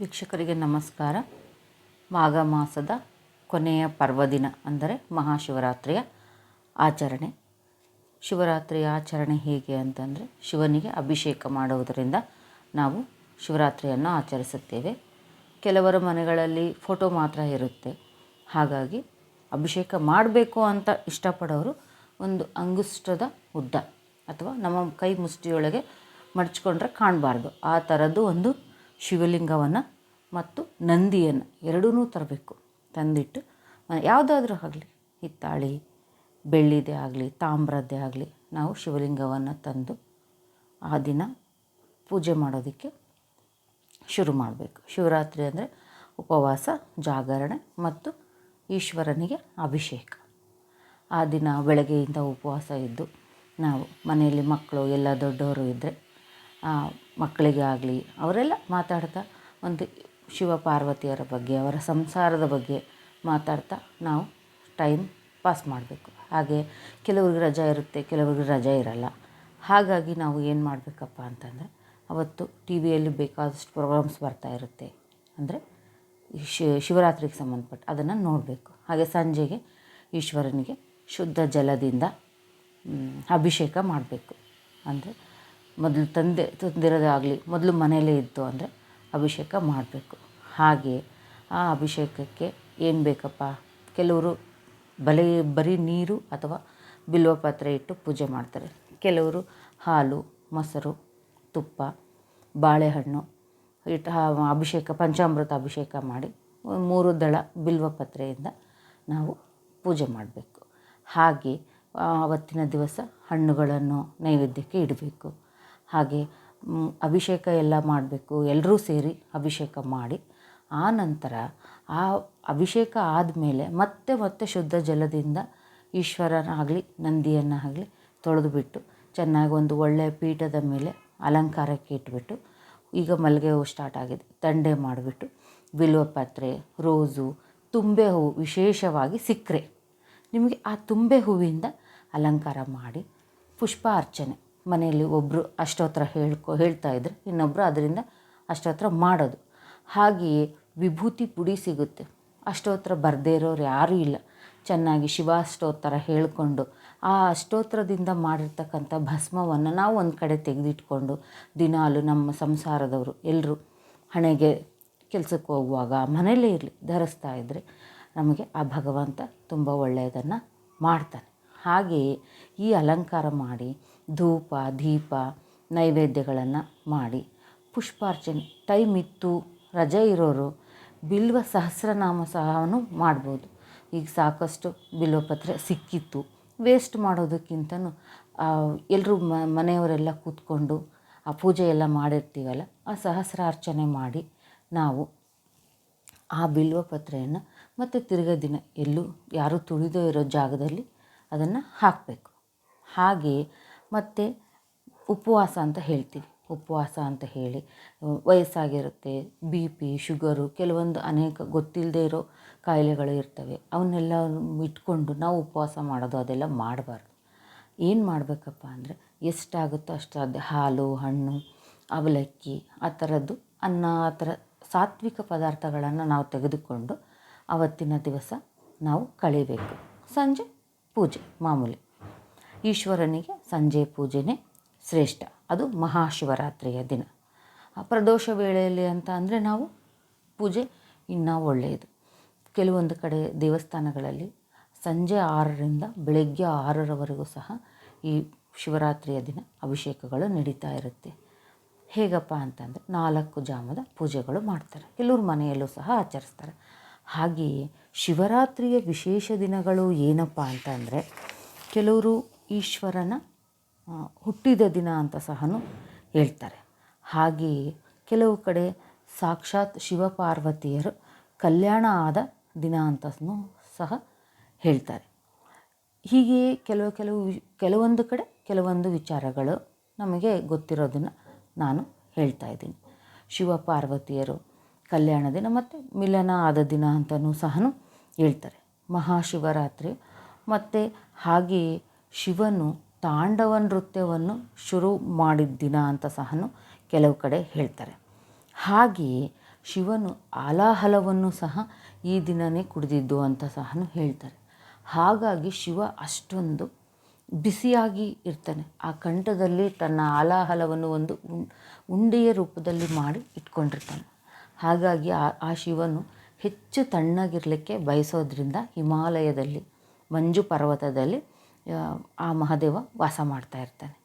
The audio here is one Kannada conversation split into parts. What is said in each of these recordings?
ವೀಕ್ಷಕರಿಗೆ ನಮಸ್ಕಾರ. ಮಾಘ ಮಾಸದ ಕೊನೆಯ ಪರ್ವದಿನ ಅಂದರೆ ಮಹಾಶಿವರಾತ್ರಿಯ ಆಚರಣೆ. ಶಿವರಾತ್ರಿಯ ಆಚರಣೆ ಹೇಗೆ ಅಂತಂದರೆ ಶಿವನಿಗೆ ಅಭಿಷೇಕ ಮಾಡುವುದರಿಂದ ನಾವು ಶಿವರಾತ್ರಿಯನ್ನು ಆಚರಿಸುತ್ತೇವೆ. ಕೆಲವರ ಮನೆಗಳಲ್ಲಿ ಫೋಟೋ ಮಾತ್ರ ಇರುತ್ತೆ. ಹಾಗಾಗಿ ಅಭಿಷೇಕ ಮಾಡಬೇಕು ಅಂತ ಇಷ್ಟಪಡೋರು ಒಂದು ಅಂಗುಷ್ಟದ ಉದ್ದ ಅಥವಾ ನಮ್ಮ ಕೈ ಮುಷ್ಟಿಯೊಳಗೆ ಮಡಚ್ಕೊಂಡ್ರೆ ಕಾಣಬಾರ್ದು. ಆ ಥರದ್ದು ಒಂದು ಶಿವಲಿಂಗವನ್ನು ಮತ್ತು ನಂದಿಯನ್ನು ಎರಡೂ ತರಬೇಕು. ತಂದಿಟ್ಟು ಯಾವುದಾದ್ರೂ ಆಗಲಿ, ಹಿತ್ತಾಳಿ, ಬೆಳ್ಳಿದೇ ಆಗಲಿ, ತಾಮ್ರದ್ದೇ ಆಗಲಿ, ನಾವು ಶಿವಲಿಂಗವನ್ನು ತಂದು ಆ ದಿನ ಪೂಜೆ ಮಾಡೋದಕ್ಕೆ ಶುರು ಮಾಡಬೇಕು. ಶಿವರಾತ್ರಿ ಅಂದರೆ ಉಪವಾಸ, ಜಾಗರಣೆ ಮತ್ತು ಈಶ್ವರನಿಗೆ ಅಭಿಷೇಕ. ಆ ದಿನ ಬೆಳಗ್ಗೆಯಿಂದ ಉಪವಾಸ ಇದ್ದು ನಾವು ಮನೆಯಲ್ಲಿ ಮಕ್ಕಳು, ಎಲ್ಲ ದೊಡ್ಡವರು ಇದ್ದರೆ ಮಕ್ಕಳಿಗೆ ಆಗಲಿ ಅವರೆಲ್ಲ ಮಾತಾಡ್ತಾ ಒಂದು ಶಿವ ಪಾರ್ವತಿಯರ ಬಗ್ಗೆ, ಅವರ ಸಂಸಾರದ ಬಗ್ಗೆ ಮಾತಾಡ್ತಾ ನಾವು ಟೈಮ್ ಪಾಸ್ ಮಾಡಬೇಕು. ಹಾಗೆ ಕೆಲವ್ರಿಗೆ ರಜೆ ಇರುತ್ತೆ, ಕೆಲವ್ರಿಗೆ ರಜೆ ಇರಲ್ಲ. ಹಾಗಾಗಿ ನಾವು ಏನು ಮಾಡಬೇಕಪ್ಪ ಅಂತಂದರೆ, ಅವತ್ತು ಟಿ ವಿಯಲ್ಲಿ ಬೇಕಾದಷ್ಟು ಪ್ರೋಗ್ರಾಮ್ಸ್ ಬರ್ತಾ ಇರುತ್ತೆ. ಅಂದರೆ ಶಿವರಾತ್ರಿಗೆ ಸಂಬಂಧಪಟ್ಟ ಅದನ್ನು ನೋಡಬೇಕು. ಹಾಗೆ ಸಂಜೆಗೆ ಈಶ್ವರನಿಗೆ ಶುದ್ಧ ಜಲದಿಂದ ಅಭಿಷೇಕ ಮಾಡಬೇಕು. ಅಂದರೆ ಮೊದಲು ತಂದೆ ತಂದಿರೋದಾಗಲಿ ಮೊದಲು ಮನೆಯಲ್ಲೇ ಇತ್ತು ಅಂದರೆ ಅಭಿಷೇಕ ಮಾಡಬೇಕು. ಹಾಗೆ ಆ ಅಭಿಷೇಕಕ್ಕೆ ಏನು ಬೇಕಪ್ಪ? ಕೆಲವರು ಬಲೆ, ಬರೀ ನೀರು ಅಥವಾ ಬಿಲ್ವಪತ್ರೆ ಇಟ್ಟು ಪೂಜೆ ಮಾಡ್ತಾರೆ. ಕೆಲವರು ಹಾಲು, ಮೊಸರು, ತುಪ್ಪ, ಬಾಳೆಹಣ್ಣು ಇಟ್ಟು ಅಭಿಷೇಕ, ಪಂಚಾಮೃತ ಅಭಿಷೇಕ ಮಾಡಿ ಮೂರು ದಳ ಬಿಲ್ವಪತ್ರೆಯಿಂದ ನಾವು ಪೂಜೆ ಮಾಡಬೇಕು. ಹಾಗೆ ಆವತ್ತಿನ ದಿವಸ ಹಣ್ಣುಗಳನ್ನು ನೈವೇದ್ಯಕ್ಕೆ ಇಡಬೇಕು. ಹಾಗೆ ಅಭಿಷೇಕ ಎಲ್ಲ ಮಾಡಬೇಕು ಎಲ್ಲರೂ ಸೇರಿ ಅಭಿಷೇಕ ಮಾಡಿ, ಆ ನಂತರ ಆ ಅಭಿಷೇಕ ಆದಮೇಲೆ ಮತ್ತೆ ಮತ್ತೆ ಶುದ್ಧ ಜಲದಿಂದ ಈಶ್ವರನಾಗಲಿ, ನಂದಿಯನ್ನಾಗಲಿ ತೊಳೆದುಬಿಟ್ಟು ಚೆನ್ನಾಗಿ ಒಂದು ಒಳ್ಳೆಯ ಪೀಠದ ಮೇಲೆ ಅಲಂಕಾರಕ್ಕೆ ಇಟ್ಬಿಟ್ಟು ಈಗ ಮಲ್ಲಿಗೆ ಹೂವು ಸ್ಟಾರ್ಟ್ ಆಗಿದೆ. ತಂಡೆ ಮಾಡಿಬಿಟ್ಟು ಬಿಲ್ವಪತ್ರೆ ರೋಸು, ತುಂಬೆ ಹೂವು ವಿಶೇಷವಾಗಿ ಸಿಕ್ಕರೆ. ನಿಮಗೆ ಆ ತುಂಬೆ ಹೂವಿಂದ ಅಲಂಕಾರ ಮಾಡಿ, ಪುಷ್ಪ ಅರ್ಚನೆ. ಮನೆಯಲ್ಲಿ ಒಬ್ಬರು ಅಷ್ಟೋತ್ರ ಹೇಳ್ಕೊ, ಹೇಳ್ತಾ ಇದ್ದರೆ ಇನ್ನೊಬ್ಬರು ಅದರಿಂದ ಅಷ್ಟೋತ್ರ ಮಾಡೋದು. ಹಾಗೆಯೇ ವಿಭೂತಿ ಪುಡಿ ಸಿಗುತ್ತೆ. ಅಷ್ಟೋತ್ರ ಬರದೇ ಇರೋರು ಯಾರೂ ಇಲ್ಲ. ಚೆನ್ನಾಗಿ ಶಿವಾಷ್ಟೋತ್ತರ ಹೇಳಿಕೊಂಡು ಆ ಅಷ್ಟೋತ್ರದಿಂದ ಮಾಡಿರ್ತಕ್ಕಂಥ ಭಸ್ಮವನ್ನು ನಾವು ಒಂದು ಕಡೆ ತೆಗೆದಿಟ್ಕೊಂಡು ದಿನಾಲು ನಮ್ಮ ಸಂಸಾರದವರು ಎಲ್ಲರೂ ಹಣೆಗೆ ಕೆಲಸಕ್ಕೆ ಹೋಗುವಾಗ, ಮನೆಯಲ್ಲೇ ಇರಲಿ, ಧರಿಸ್ತಾ ಇದ್ದರೆ ನಮಗೆ ಆ ಭಗವಂತ ತುಂಬ ಒಳ್ಳೆಯದನ್ನು ಮಾಡ್ತಾನೆ. ಹಾಗೆಯೇ ಈ ಅಲಂಕಾರ ಮಾಡಿ ಧೂಪ, ದೀಪ, ನೈವೇದ್ಯಗಳನ್ನು ಮಾಡಿ. ಪುಷ್ಪಾರ್ಚನೆ. ಟೈಮ್ ಇತ್ತು, ರಜೆ ಇರೋರು ಬಿಲ್ವ ಸಹಸ್ರನಾಮ ಸಹನೂ ಮಾಡ್ಬೋದು. ಈಗ ಸಾಕಷ್ಟು ಬಿಲ್ವಪತ್ರೆ ಸಿಕ್ಕಿತ್ತು. ವೇಸ್ಟ್ ಮಾಡೋದಕ್ಕಿಂತನೂ ಎಲ್ಲರೂ ಮನೆಯವರೆಲ್ಲ ಕೂತ್ಕೊಂಡು ಆ ಪೂಜೆ ಎಲ್ಲ ಮಾಡಿರ್ತೀವಲ್ಲ, ಆ ಸಹಸ್ರಾರ್ಚನೆ ಮಾಡಿ ನಾವು ಆ ಬಿಲ್ವಪತ್ರೆಯನ್ನು ಮತ್ತು ತಿರ್ಗ ದಿನ ಎಲ್ಲೂ ಯಾರೂ ತುಳಿದೋ ಇರೋ ಜಾಗದಲ್ಲಿ ಅದನ್ನು ಹಾಕಬೇಕು. ಹಾಗೆಯೇ ಮತ್ತು ಉಪವಾಸ ಅಂತ ಹೇಳ್ತೀವಿ. ಉಪವಾಸ ಅಂತ ಹೇಳಿ ವಯಸ್ಸಾಗಿರುತ್ತೆ, ಬಿ ಪಿ, ಶುಗರು, ಕೆಲವೊಂದು ಅನೇಕ ಗೊತ್ತಿಲ್ಲದೆ ಇರೋ ಕಾಯಿಲೆಗಳು ಇರ್ತವೆ. ಅವನ್ನೆಲ್ಲ ಇಟ್ಕೊಂಡು ನಾವು ಉಪವಾಸ ಮಾಡೋದು, ಅದೆಲ್ಲ ಮಾಡಬಾರ್ದು. ಏನು ಮಾಡಬೇಕಪ್ಪ ಅಂದರೆ, ಎಷ್ಟಾಗುತ್ತೋ ಅಷ್ಟು ಹಾಲು, ಹಣ್ಣು, ಅವಲಕ್ಕಿ, ಆ ಥರದ್ದು ಅನ್ನ, ಆ ಥರ ಸಾತ್ವಿಕ ಪದಾರ್ಥಗಳನ್ನು ನಾವು ತೆಗೆದುಕೊಂಡು ಆವತ್ತಿನ ದಿವಸ ನಾವು ಕಳಿಬೇಕು. ಸಂಜೆ ಪೂಜೆ, ಮಾಮೂಲಿ. ಈಶ್ವರನಿಗೆ ಸಂಜೆ ಪೂಜೆನೇ ಶ್ರೇಷ್ಠ. ಅದು ಮಹಾಶಿವರಾತ್ರಿಯ ದಿನ. ಪ್ರದೋಷ ವೇಳೆಯಲ್ಲಿ ಅಂತ ಅಂದರೆ ನಾವು ಪೂಜೆ ಇನ್ನೂ ಒಳ್ಳೆಯದು. ಕೆಲವೊಂದು ಕಡೆ ದೇವಸ್ಥಾನಗಳಲ್ಲಿ ಸಂಜೆ ಆರರಿಂದ ಬೆಳಗ್ಗೆ ಆರರವರೆಗೂ ಸಹ ಈ ಶಿವರಾತ್ರಿಯ ದಿನ ಅಭಿಷೇಕಗಳು ನಡೀತಾ ಇರುತ್ತೆ. ಹೇಗಪ್ಪ ಅಂತಂದರೆ ನಾಲ್ಕು ಜಾಮದ ಪೂಜೆಗಳು ಮಾಡ್ತಾರೆ. ಕೆಲವ್ರ ಮನೆಯಲ್ಲೂ ಸಹ ಆಚರಿಸ್ತಾರೆ. ಹಾಗೆಯೇ ಶಿವರಾತ್ರಿಯ ವಿಶೇಷ ದಿನಗಳು ಏನಪ್ಪ ಅಂತಂದರೆ ಕೆಲವರು ಈಶ್ವರನ ಹುಟ್ಟಿದ ದಿನ ಅಂತ ಸಹ ಹೇಳ್ತಾರೆ. ಹಾಗೆಯೇ ಕೆಲವು ಕಡೆ ಸಾಕ್ಷಾತ್ ಶಿವಪಾರ್ವತಿಯರು ಕಲ್ಯಾಣ ಆದ ದಿನ ಅಂತನೂ ಸಹ ಹೇಳ್ತಾರೆ. ಹೀಗೆಯೇ ಕೆಲವು ಕೆಲವು ಕೆಲವೊಂದು ಕಡೆ ಕೆಲವೊಂದು ವಿಚಾರಗಳು ನಮಗೆ ಗೊತ್ತಿರೋದನ್ನು ನಾನು ಹೇಳ್ತಾ ಇದ್ದೀನಿ. ಶಿವಪಾರ್ವತಿಯರು ಕಲ್ಯಾಣ ದಿನ ಮತ್ತು ಮಿಲನ ಆದ ದಿನ ಅಂತಲೂ ಸಹ ಹೇಳ್ತಾರೆ. ಮಹಾಶಿವರಾತ್ರಿ ಮತ್ತು ಹಾಗೆಯೇ ಶಿವನು ತಾಂಡವ ನೃತ್ಯವನ್ನು ಶುರು ಮಾಡಿದ ದಿನ ಅಂತ ಸಹ ಕೆಲವು ಕಡೆ ಹೇಳ್ತಾರೆ. ಹಾಗೆಯೇ ಶಿವನು ಆಲಾಹಲವನ್ನು ಸಹ ಈ ದಿನವೇ ಕುಡಿದಿದ್ದು ಅಂತ ಸಹ ಹೇಳ್ತಾರೆ. ಹಾಗಾಗಿ ಶಿವ ಅಷ್ಟೊಂದು ಬಿಸಿಯಾಗಿ ಇರ್ತಾನೆ. ಆ ಕಂಠದಲ್ಲಿ ತನ್ನ ಆಲಾಹಲವನ್ನು ಒಂದು ಉಂಡೆಯ ರೂಪದಲ್ಲಿ ಮಾಡಿ ಇಟ್ಕೊಂಡಿರ್ತಾನೆ. ಹಾಗಾಗಿ ಆ ಆ ಶಿವನು ಹೆಚ್ಚು ತಣ್ಣಗಿರಲಿಕ್ಕೆ ಬಯಸೋದ್ರಿಂದ ಹಿಮಾಲಯದಲ್ಲಿ, ಮಂಜು ಪರ್ವತದಲ್ಲಿ ಆ ಮಹಾದೇವ ವಾಸ ಮಾಡ್ತಾ ಇರ್ತಾನೆ.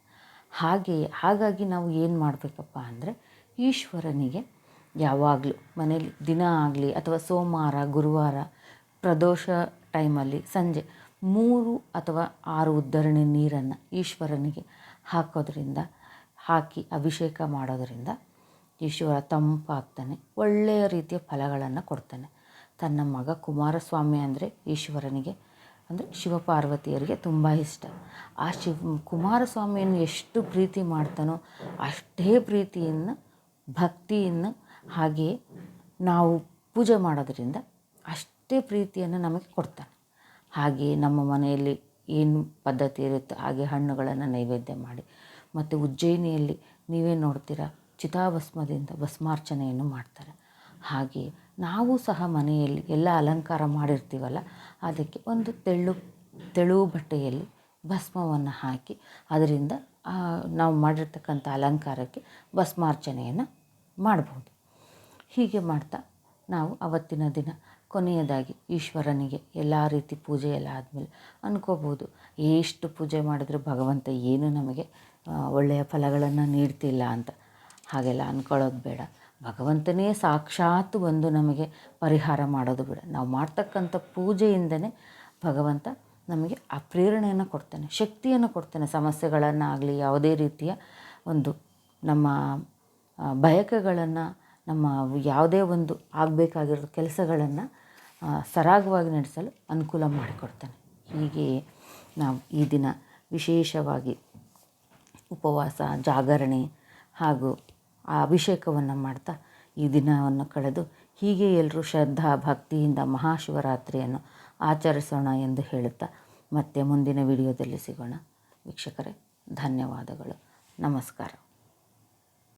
ಹಾಗೆಯೇ ಹಾಗಾಗಿ ನಾವು ಏನು ಮಾಡಬೇಕಪ್ಪ ಅಂದರೆ ಈಶ್ವರನಿಗೆ ಯಾವಾಗಲೂ ಮನೇಲಿ ದಿನ ಆಗಲಿ ಅಥವಾ ಸೋಮವಾರ, ಗುರುವಾರ, ಪ್ರದೋಷ ಟೈಮಲ್ಲಿ ಸಂಜೆ ಮೂರು ಅಥವಾ ಆರು ಉದ್ಧರಣೆ ನೀರನ್ನು ಈಶ್ವರನಿಗೆ ಹಾಕೋದ್ರಿಂದ, ಹಾಕಿ ಅಭಿಷೇಕ ಮಾಡೋದರಿಂದ ಈಶ್ವರ ತಂಪಾಗ್ತಾನೆ, ಒಳ್ಳೆಯ ರೀತಿಯ ಫಲಗಳನ್ನು ಕೊಡ್ತಾನೆ. ತನ್ನ ಮಗ ಕುಮಾರಸ್ವಾಮಿ ಅಂದರೆ ಈಶ್ವರನಿಗೆ ಅಂದರೆ ಶಿವಪಾರ್ವತಿಯರಿಗೆ ತುಂಬ ಇಷ್ಟ. ಆ ಶಿವ ಕುಮಾರಸ್ವಾಮಿಯನ್ನು ಎಷ್ಟು ಪ್ರೀತಿ ಮಾಡ್ತಾನೋ ಅಷ್ಟೇ ಪ್ರೀತಿಯನ್ನು, ಭಕ್ತಿಯನ್ನು ಹಾಗೆಯೇ ನಾವು ಪೂಜೆ ಮಾಡೋದರಿಂದ ಅಷ್ಟೇ ಪ್ರೀತಿಯನ್ನು ನಮಗೆ ಕೊಡ್ತಾನೆ. ಹಾಗೆಯೇ ನಮ್ಮ ಮನೆಯಲ್ಲಿ ಏನು ಪದ್ಧತಿ ಇರುತ್ತೋ ಹಾಗೆ ಹಣ್ಣುಗಳನ್ನು ನೈವೇದ್ಯ ಮಾಡಿ, ಮತ್ತು ಉಜ್ಜಯಿನಿಯಲ್ಲಿ ನೀವೇ ನೋಡ್ತೀರಾ ಚಿತಾಭಸ್ಮದಿಂದ ಭಸ್ಮಾರ್ಚನೆಯನ್ನು ಮಾಡ್ತಾರೆ. ಹಾಗೆಯೇ ನಾವು ಸಹ ಮನೆಯಲ್ಲಿ ಎಲ್ಲ ಅಲಂಕಾರ ಮಾಡಿರ್ತೀವಲ್ಲ, ಅದಕ್ಕೆ ಒಂದು ತೆಳ್ಳು ತೆಳು ಬಟ್ಟೆಯಲ್ಲಿ ಭಸ್ಮವನ್ನು ಹಾಕಿ, ಅದರಿಂದ ನಾವು ಮಾಡಿರ್ತಕ್ಕಂಥ ಅಲಂಕಾರಕ್ಕೆ ಭಸ್ಮಾರ್ಚನೆಯನ್ನು ಮಾಡ್ಬೋದು. ಹೀಗೆ ಮಾಡ್ತಾ ನಾವು ಅವತ್ತಿನ ದಿನ ಕೊನೆಯದಾಗಿ ಈಶ್ವರನಿಗೆ ಎಲ್ಲ ರೀತಿ ಪೂಜೆ ಎಲ್ಲ ಆದಮೇಲೆ ಅಂದ್ಕೋಬೋದು ಎಷ್ಟು ಪೂಜೆ ಮಾಡಿದರೂ ಭಗವಂತ ಏನು ನಮಗೆ ಒಳ್ಳೆಯ ಫಲಗಳನ್ನು ನೀಡ್ತಿಲ್ಲ ಅಂತ ಹಾಗೆಲ್ಲ ಅಂದ್ಕೊಳ್ಳೋದು ಬೇಡ. ಭಗವಂತನೇ ಸಾಕ್ಷಾತ್ ಬಂದು ನಮಗೆ ಪರಿಹಾರ ಮಾಡೋದು ಬಿಡ. ನಾವು ಮಾಡ್ತಕ್ಕಂಥ ಪೂಜೆಯಿಂದನೇ ಭಗವಂತ ನಮಗೆ ಆ ಪ್ರೇರಣೆಯನ್ನು ಕೊಡ್ತಾನೆ, ಶಕ್ತಿಯನ್ನು ಕೊಡ್ತಾನೆ. ಸಮಸ್ಯೆಗಳನ್ನಾಗಲಿ ಯಾವುದೇ ರೀತಿಯ ಒಂದು ನಮ್ಮ ಬಯಕೆಗಳನ್ನು, ನಮ್ಮ ಯಾವುದೇ ಒಂದು ಆಗಬೇಕಾಗಿರೋ ಕೆಲಸಗಳನ್ನು ಸರಾಗವಾಗಿ ನಡೆಸಲು ಅನುಕೂಲ ಮಾಡಿಕೊಡ್ತಾನೆ. ಹೀಗೆ ನಾವು ಈ ದಿನ ವಿಶೇಷವಾಗಿ ಉಪವಾಸ, ಜಾಗರಣೆ ಹಾಗೂ ಆ ಅಭಿಷೇಕವನ್ನು ಮಾಡ್ತಾ ಈ ದಿನವನ್ನು ಕಳೆದು ಹೀಗೆ ಎಲ್ಲರೂ ಶ್ರದ್ಧಾ ಭಕ್ತಿಯಿಂದ ಮಹಾಶಿವರಾತ್ರಿಯನ್ನು ಆಚರಿಸೋಣ ಎಂದು ಹೇಳುತ್ತಾ ಮತ್ತೆ ಮುಂದಿನ ವಿಡಿಯೋದಲ್ಲಿ ಸಿಗೋಣ. ವೀಕ್ಷಕರೇ, ಧನ್ಯವಾದಗಳು. ನಮಸ್ಕಾರ.